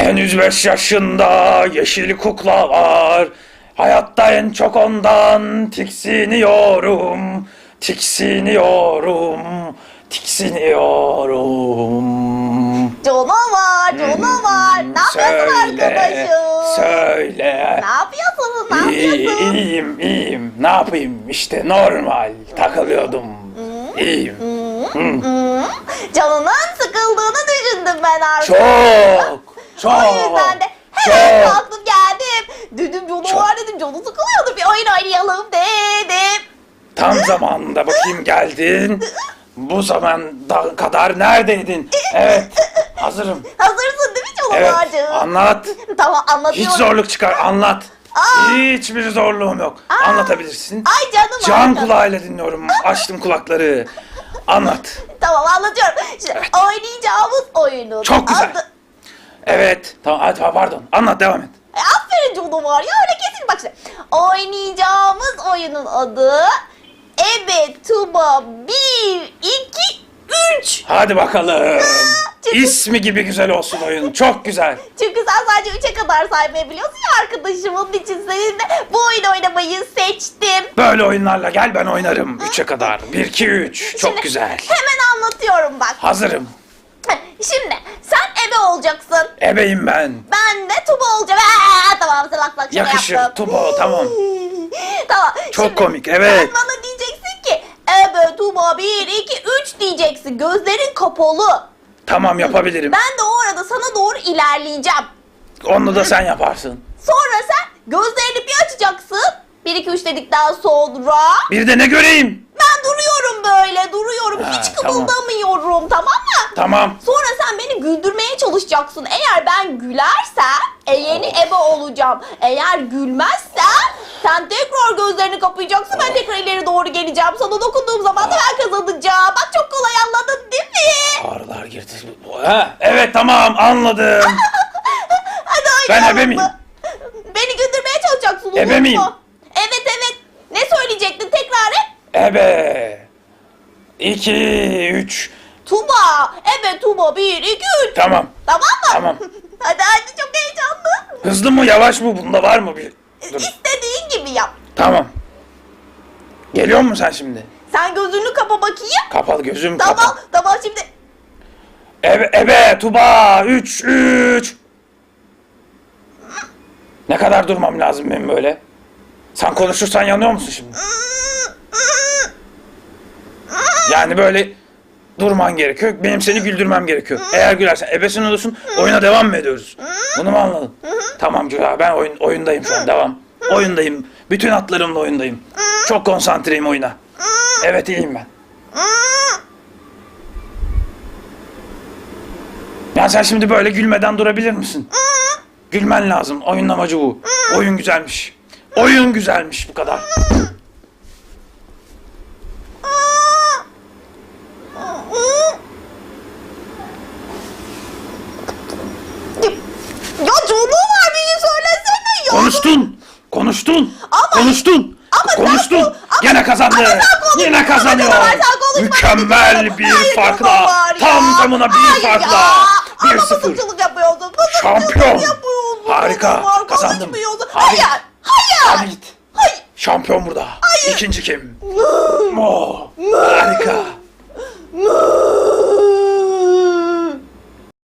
Henüz beş yaşında yeşil kukla var. Hayatta en çok ondan tiksiniyorum. Tiksiniyorum. Tiksiniyorum. Canavar, canavar. Ne yapıyorsun arkadaşım? Söyle. Ne yapıyorsun? Ne İyi, yapıyorsun? iyiyim, iyiyim. Ne yapayım? İşte normal. Takılıyordum. İyiyim. Hmm, Canının sıkıldığını düşündüm ben artık. Çok. Çok. O yüzden de hemen çok. kalktım geldim. Dedim canavar dedim canı sıkılıyordu bir oyun oynayalım dedim. Tam zamanında bakayım geldin. Bu zaman da kadar neredeydin? Evet. Hazırım. Hazırsın değil mi Evet. canavarcığım? Anlat. Tamam anlatıyorum. Hiç zorluk çıkar. Anlat. Aa. Hiçbir zorluğum yok. Anlatabilirsin. Ay canım Can arkadaşım. kulağıyla dinliyorum. Açtım kulakları. Anlat. Tamam anlatıyorum. Şimdi oynayacağımız oyunun Çok güzel. adı... Evet. Tamam. hadi, pardon. Anlat devam et. E, aferin canavar ya öyle kesin bak şimdi. Oynayacağımız oyunun adı Ebe Tuba 1, 2, 3. Hadi bakalım. Çok- İsmi gibi güzel olsun oyun. Çok güzel. Çünkü sen sadece 3'e kadar saymayı biliyorsun ya arkadaşım. Onun için seninle bu oyunu oynamayı seçtim. Böyle oyunlarla gel ben oynarım. Üçe kadar. Bir, iki, üç. Çok Şimdi güzel. Hemen anlatıyorum bak. Hazırım. Şimdi sen olacaksın. Ebeyim ben. Ben de tuba olacağım. Aa, tamam salak salak şaka Yakışır, yaptım. tuba, tamam. tamam. Çok şimdi komik, evet. Sen bana diyeceksin ki ebe tuba 1, 2, 3 diyeceksin. Gözlerin kapalı. Tamam yapabilirim. Ben de o arada sana doğru ilerleyeceğim. Onu da sen yaparsın. Sonra sen gözlerini bir açacaksın. 1, 2, 3 dedikten sonra Bir de ne göreyim? ben duruyorum böyle duruyorum. Ha, Hiç tamam. kımıldamıyorum tamam mı? Tamam. Sonra sen beni güldürmeye çalışacaksın. Eğer ben gülersem e, yeni ebe olacağım. Eğer gülmezsen sen tekrar gözlerini kapayacaksın. Ben tekrar ileri doğru geleceğim. Sana dokunduğum zaman da ben kazanacağım. Bak çok kolay anladın değil mi? Ağrılar girdi. Ha, evet tamam anladım. Hadi Ben oynayalım ebe miyim? mı? Beni güldürmeye çalışacaksın. Ebe unutma. miyim? Evet evet. Ne söyleyecektin tekrar et. Ebe. İki, üç. Tuba. Ebe Tuba. Bir, iki, üç. Tamam. Tamam mı? Tamam. hadi hadi çok heyecanlı. Hızlı mı yavaş mı bunda var mı bir? Dur. İstediğin gibi yap. Tamam. Geliyor musun sen şimdi? Sen gözünü kapa bakayım. Kapalı gözüm Tamam kapalı. tamam şimdi. Ebe, ebe, tuba, üç, üç. Ne kadar durmam lazım benim böyle? Sen konuşursan yanıyor musun şimdi? Yani böyle durman gerekiyor. Benim seni güldürmem gerekiyor. Eğer gülersen ebesin olursun oyuna devam mı ediyoruz? Bunu mu anladın? Tamam güzel ben oyun, oyundayım şu an devam. Oyundayım. Bütün atlarımla oyundayım. Çok konsantreyim oyuna. Evet iyiyim ben. Ya sen şimdi böyle gülmeden durabilir misin? Gülmen lazım. Oyunun amacı bu. Oyun güzelmiş. Oyun güzelmiş bu kadar. Ya canım var bir şey söylesene ya. Konuştun. Konuştun. Ama- konuştun. ama sen konuştun. ko- ama- Gene kazandı. ama. Yine kazanıyor. Ama. Mükemmel bir Hayır, farkla. Tam tamına bir Hayır farkla. ya. Ama 1-0. mızıkçılık yapıyorsun. Mızıkçılık Şampiyon. Harika. Kazandım. Hayır. Hayır. Hayır. Şampiyon burada. İkinci kim? Mo. Harika.